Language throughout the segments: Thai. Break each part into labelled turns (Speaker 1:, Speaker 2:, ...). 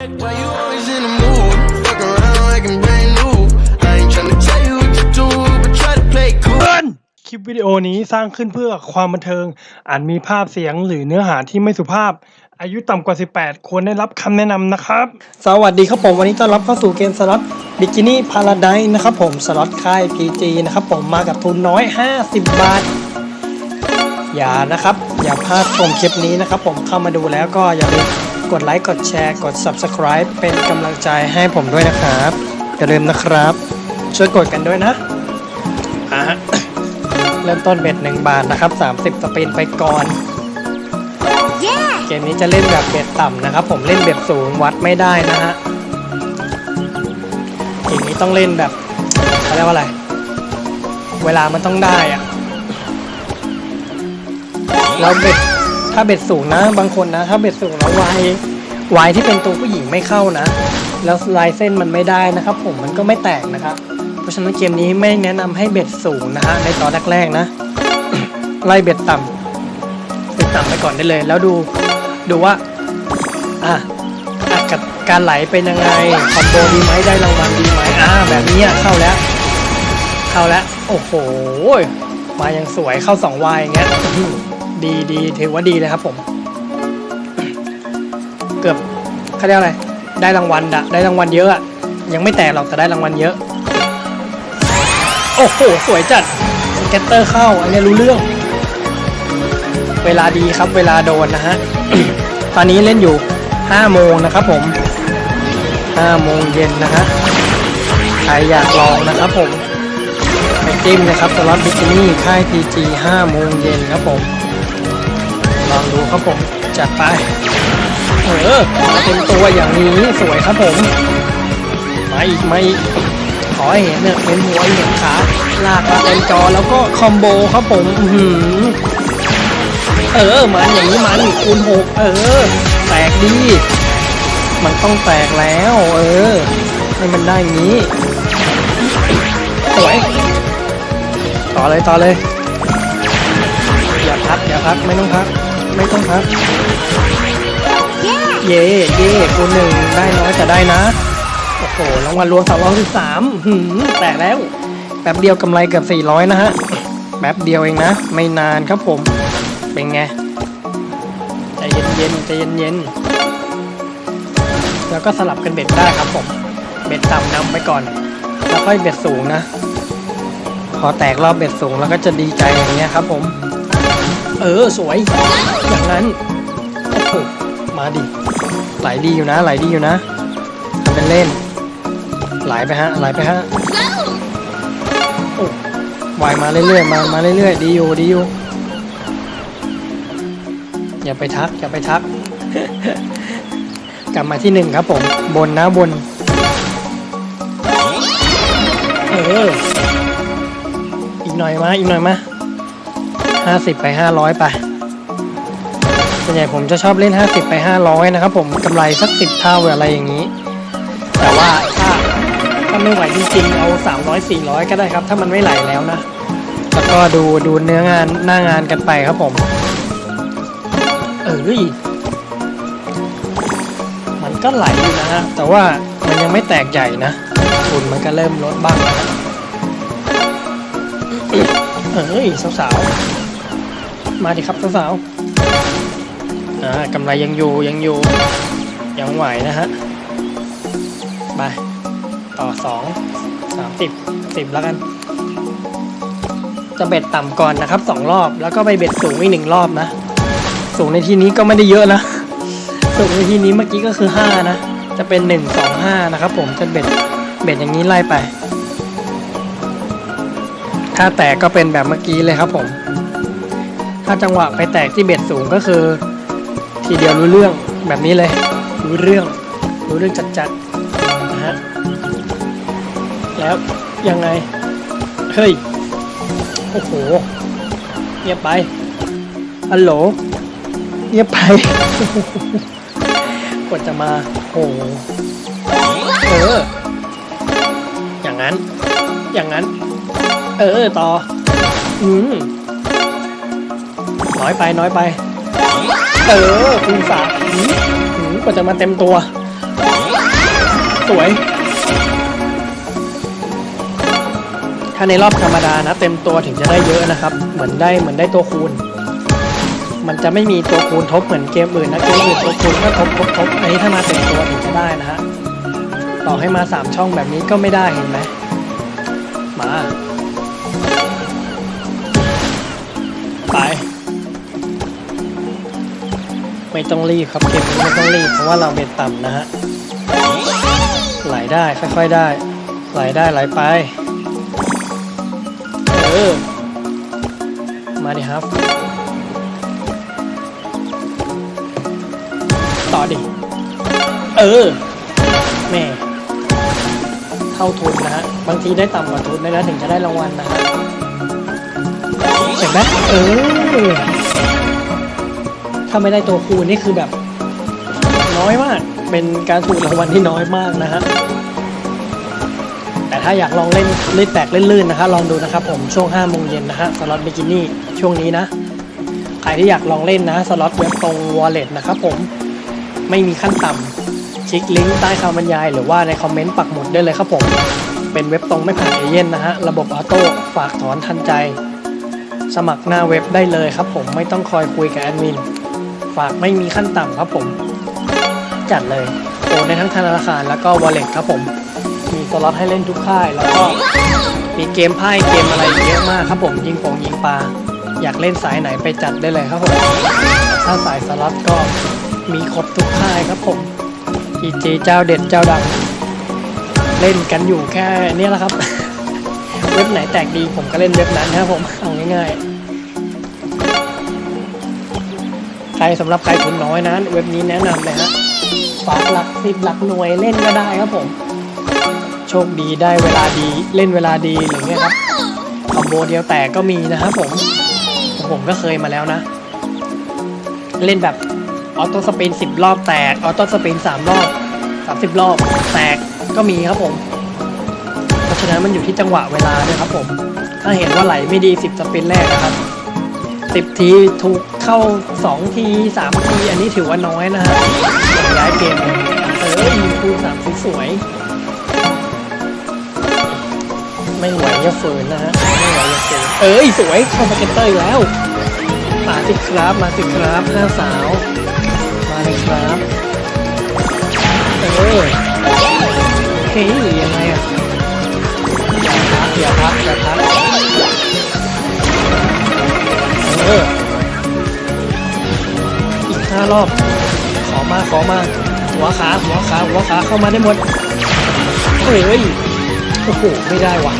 Speaker 1: Why you always in the mood? Fuck around like I'm brand new. I ain't tryna tell you what to do, but try to play cool.
Speaker 2: เพื่อนคลิปวิดีโอนี้สร้างขึ้นเพื่อความบันเทิง อาจมีภาพเสียงหรือเนื้อหาที่ไม่สุภาพ อายุต่ำกว่า 18 ควรได้รับคำแนะนำนะครับ สวัสดีครับผมวันนี้ต้อนรับเข้าสู่เกมสล็อตบิกินี่พาราไดนะครับผมสล็อตค่าย PG นะครับผมมากับทุนน้อย 50 บาท อย่านะครับ อย่าพลาดชมคลิปนี้นะครับผมเข้ามาดูแล้วก็อย่าลืม กดไลค์ กดแชร์ กด Subscribe เป็นกำลังใจให้ผมด้วยนะครับ อย่าลืมนะครับ ช่วยกดกันด้วยนะอะเริ่มต้นเบ็ดหนึ่งบาทนะครับ 30 สปินไปก่อนเกมนี้จะเล่นแบบเบ็ดต่ำนะครับ ผมเล่นเบ็ดสูงวัดไม่ได้นะฮะเกมนี้ต้องเล่นแบบเขาเรียกว่าอะไร เวลามันต้องได้อะแล้วเบ็ด ถ้าเบ็ดสูงนะ บางคนนะ ถ้าเบ็ดสูงแล้ววายวายที่เป็นตัวผู้หญิงไม่เข้านะ แล้วลายเส้นมันไม่ได้นะครับ ผมมันก็ไม่แตกนะครับ เพราะฉะนั้นเกมนี้ไม่แนะนำให้เบ็ดสูงนะฮะในตอนแรกๆนะ ไล่เบ็ดต่ำเบ็ดต่ำไปก่อนได้เลย แล้วดูดูว่าอะอะกับการไหลเป็นยังไงคอมโบดีไหมได้รางวัลดีไหมอ่าแบบนี้เข้าแล้ว เข้าแล้ว โอ้โหมายังสวยเข้าสองวายอย่างเงี้ย ดีดีถือว่าดีเลยครับผม เกือบเขาเรียกอะไร ได้รางวัลอะได้รางวัลเยอะอะยังไม่แตกหรอกแต่ได้รางวัลเยอะ โอ้โห สวยจัดสเก็ตเตอร์เข้า อันนี้รู้เรื่อง เวลาดีครับ เวลาโดนนะฮะ ตอนนี้เล่นอยู่5โมงนะครับผม5โมงเย็นนะฮะ ใครอยากลองนะครับผมไปจิ้มนะครับสล็อตบิกินี่ค่าย PG 5โมงเย็นครับผม ลองดูครับผม จัดไป เออมาเป็นตัวอย่างนี้สวยครับผมมาอีกมาอีกขอให้เห็นเนี่ยเป็นหัวเห็นขาลากมาเต็มจอแล้วก็คอมโบครับผมอื้อหือเออ มันอย่างนี้มันคูณหกเออ แตกดี มันต้องแตกแล้ว เออ ให้มันได้งี้สวยต่อเลยต่อเลยอย่าพักอย่าพักไม่ต้องพัก ไม่ต้องพัก เย่เย่คูณหนึ่งได้น้อยแต่ได้นะ โอ้โหรางวัลรวมสามร้อยสิบสามหืมแตกแล้ว แป๊บเดียวกำไรเกือบสี่ร้อยนะฮะ แป๊บเดียวเองนะ ไม่นานครับผม เป็นไง ใจเย็นเย็นๆใจเย็นเย็นๆแล้วก็สลับกันเบ็ดได้ครับผม เบ็ดต่ำนำไปก่อน แล้วค่อยเบ็ดสูงนะ พอแตกรอบเบ็ดสูงแล้วก็จะดีใจอย่างเงี้ยครับผม เออสวย อย่างนั้นโอ้มาดิไหลดีอยู่นะไหลดีอยู่นะทำเป็นเล่น ไหลไปฮะไหลไปฮะโอ้วายมาเรื่อยๆมามาเรื่อยๆดีอยู่ดีอยู่อย่าไปทักอย่าไปทัก กลับมาที่หนึ่งครับผมบนนะบนเอออีกหน่อยมาอีกหน่อยมา ห้าสิบไปห้าร้อยไปส่วนใหญ่ผมจะชอบเล่น 50 ไป 500 นะครับผมกำไรสัก 10 เท่าอะไรอย่างนี้ แต่ว่าถ้าถ้าไม่ไหวจริงๆเอา 300 400 ก็ได้ครับ ถ้ามันไม่ไหลแล้วนะ แล้วก็ดูดูเนื้องานหน้างานกันไปครับผม เออมันก็ไหลอยู่นะฮะ แต่ว่ามันยังไม่แตกใหญ่นะทุนมันก็เริ่มลดบ้างแล้วเอ้ยสาวๆ มาดิครับสาวๆอ่ากำไรยังอยู่ยังอยู่ ยังไหวนะฮะไปต่อสองสามสิบสิบแล้วกัน จะเบ็ดต่ำก่อนนะครับสองรอบ แล้วก็ไปเบ็ดสูงอีกหนึ่งรอบนะ สูงในที่นี้ก็ไม่ได้เยอะนะ สูงในที่นี้เมื่อกี้ก็คือห้านะ จะเป็นหนึ่งสองห้านะครับผมจะเบ็ดเบ็ดอย่างนี้ไล่ไป ถ้าแตกก็เป็นแบบเมื่อกี้เลยครับผม ถ้าจังหวะไปแตกที่เบ็ดสูงก็คือ ทีเดียวรู้เรื่องแบบนี้เลย รู้เรื่อง รู้เรื่องจัดๆนะฮะแล้วยังไง เฮ้ย โอ้โหเงียบไปฮัลโหลเงียบไปกว่าจะมาโอ้โหเออ อย่างนั้น อย่างนั้น เออ ต่อ อืม น้อยไปน้อยไป เออคูณสามหืมหืมกว่าจะมาเต็มตัว สวย ถ้าในรอบธรรมดานะ เต็มตัวถึงจะได้เยอะนะครับ เหมือนได้เหมือนได้ตัวคูณ มันจะไม่มีตัวคูณทบเหมือนเกมอื่นนะ เกมอื่นตัวคูณก็ทบทบทบอันนี้ถ้ามาเต็มตัวถึงจะได้นะฮะ ต่อให้มาสามช่องแบบนี้ก็ไม่ได้เห็นไหมมา ไม่ต้องรีบครับเกมนี้ไม่ต้องรีบเพราะว่าเราเบ็ดต่ำนะฮะไหลได้ค่อยๆได้ไหลได้ไหลไปเออมาดิครับ ต่อดิ เออแม่เท่าทุนนะฮะบางทีได้ต่ำกว่าทุนเลยนะถึงจะได้รางวัลนะฮะเห็นไหมเออ ถ้าไม่ได้ตัวคูณนี่คือแบบ น้อยมาก เป็นการถูกรางวัลที่น้อยมากนะฮะแต่ถ้าอยากลองเล่นลื่นแตกลื่นๆนะฮะลองดูนะครับผมช่วง5โมงเย็นนะฮะสล็อตบิกินี่ช่วงนี้นะใครที่อยากลองเล่นนะสล็อตเว็บตรง wallet นะครับผมไม่มีขั้นต่ำคลิกลิงก์ใต้คำบรรยาย หรือว่าในคอมเมนต์ปักหมุดได้เลยครับผมเป็นเว็บตรงไม่ผ่านเอเย่นนะฮะระบบออโต้ฝากถอนทันใจ สมัครหน้าเว็บได้เลยครับผมไม่ต้องคอยคุยกับแอดมิน ฝากไม่มีขั้นต่ำครับผม จัดเลยโอนในทั้งธนาคารแล้วก็ wallet ครับผม มีสล็อตให้เล่นทุกค่าย แล้วก็มีเกมไพ่เกมอะไรเยอะมากครับผม ยิงปงยิงปลาอยากเล่นสายไหนไปจัดได้เลยครับผม ถ้าสายสล็อตก็มีครบทุกค่ายครับผม EJ เจ้าเด็ดเจ้าดัง เล่นกันอยู่แค่นี้แหละครับ เว็บไหนแตกดีผมก็เล่นเว็บนั้นนะครับผมเอาง่ายๆ ใครสำหรับใครทุนน้อยนะเว็บนี้แนะนำเลยฮะฝากหลักสิบหลักหน่วยเล่นก็ได้ครับผม โชคดีได้เวลาดีเล่นเวลาดีหรือเงี้ยครับคอมโบเดียวแตกก็มีนะครับผม ผมก็เคยมาแล้วนะ เล่นแบบออโต้สปินสิบรอบแตกออโต้สปินสามรอบสามสิบรอบแตกก็มีครับผม เพราะฉะนั้นมันอยู่ที่จังหวะเวลาด้วยครับผม ถ้าเห็นว่าไหลไม่ดีสิบสปินแรกนะครับ สิบทีถูกเข้าสองทีสามที อันนี้ถือว่าน้อยนะฮะย้ายเกมเออยิงคูณสามสวยๆไม่ไหวจะฝืนนะฮะไม่ไหวจะฝืนเอ้ยสวยเข้ามาเก็ตเตอร์อีกแล้วมาสิครับมาสิครับห้าสาว มาเลยครับเออเฮ้ยหรือยังไงอะอย่าพักอย่าพักอย่าพัการอบ ขอมาขอมาหัวขาหัวขาหัวขาเข้ามาได้หมดเฮ้ยโอ้โหไม่ได้ว่ะ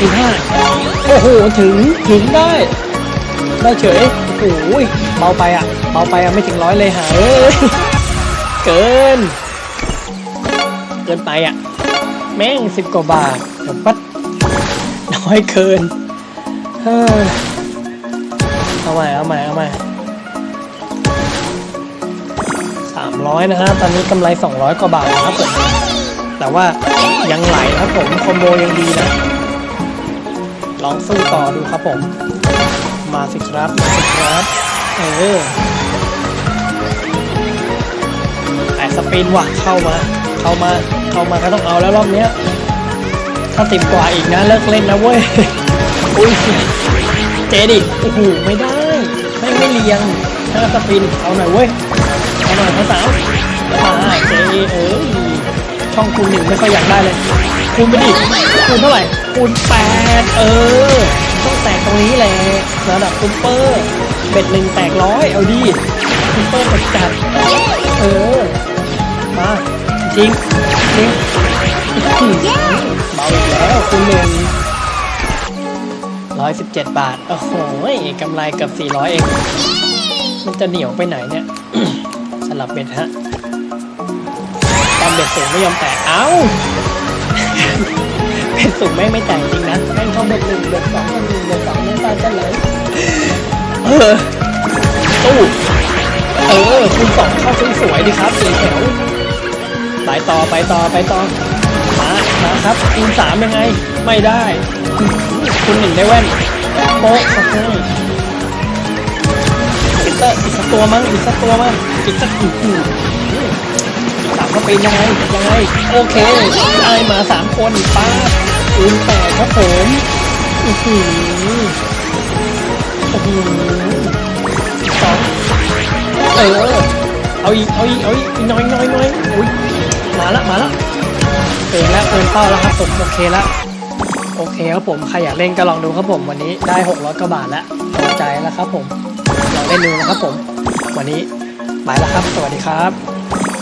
Speaker 2: อีกห้าโอ้โหถึงถึงได้ ได้เฉยโอ้โหเบาไปอะเบาไปอะไม่ถึงร้อยเลยหาเอ้ยเกิน เกินไปอะ แม่งสิบกว่าบาทเดี๋ยวปัดน้อยเกินเฮ้ยเอาใหม่เอาใหม่เอาใหม่ สามร้อยนะฮะ ตอนนี้กำไรสองร้อยกว่าบาทนะครับผม แต่ว่ายังไหลครับผมคอมโบยังดีนะ ลองสู้ต่อดูครับผม มาสิครับ มาสิครับ เออแต่สปินว่ะ เข้ามา เข้ามา เข้ามาก็ต้องเอาแล้วรอบเนี้ย ถ้าติดกว่าอีกนะเลิกเล่นนะเว้ย อุ้ย เจดิโอ้โหไม่ได้ ไม่งไม่เลียงถ้าสปิน เอาหน่อยเว้ย เอาหน่อยภาษาวมาเจเอ้ยช่องคูณหนึ่งไม่ค่อยอยากได้เลยคูณไปดิคูณเท่าไหร่คูณแปดเออต้องแตกตรงนี้แหละระดับซุปเปอร์เบ็ดหนึ่งแตกร้อยเอาดิซุปเปอร์จัดจัดเออมาจริงจริงอื้อหือเบาอีกแล้วคูณหนึ่งร้อยสิบเจ็ดบาท โอ้โหกำไรเกือบสี่ร้อยเอง มันจะเหนียวไปไหนเนี่ย ลับเบ็ดฮะตอนเบ็ดสูงไม่ยอมแตกเอ้าเบ็ดสูงไม่งไม่แตกจริงนะแม่งเข้าเบ็ดหนึ่งเบ็ดสองเบ็ดหนึ่งเบ็ดสองเบ็ดสามกันเลยเออตู้เออคูณสองเข้าสวยๆดีครับสีแถวไปต่อไปต่อไปต่อมามาครับคูณสามยังไง ไม่ได้คูณหนึ่งได้แว่นโป๊ะโอเค ตัวมั้งอีกสักตัวมั้งอีกสักอีกอีกอีกสามเขาเป็นยังไงยังไงโอเคได้มาสามคนป้าบปืนแตกครับผมอือหือโอ้โหสองเออเอาอีกเอาอีกเอาอีกน้อยน้อยน้อยอุ้ยมาละมาละเกินแล้วเกินเป้าแล้วครับผมโอเคแล้วโอเคครับผมใครอยากเล่นก็ลองดูครับผมวันนี้ได้600กว่าบาทแล้วพอใจแล้วครับผม นูนะครับผม วันนี้ไปแล้วครับ สวัสดีครับ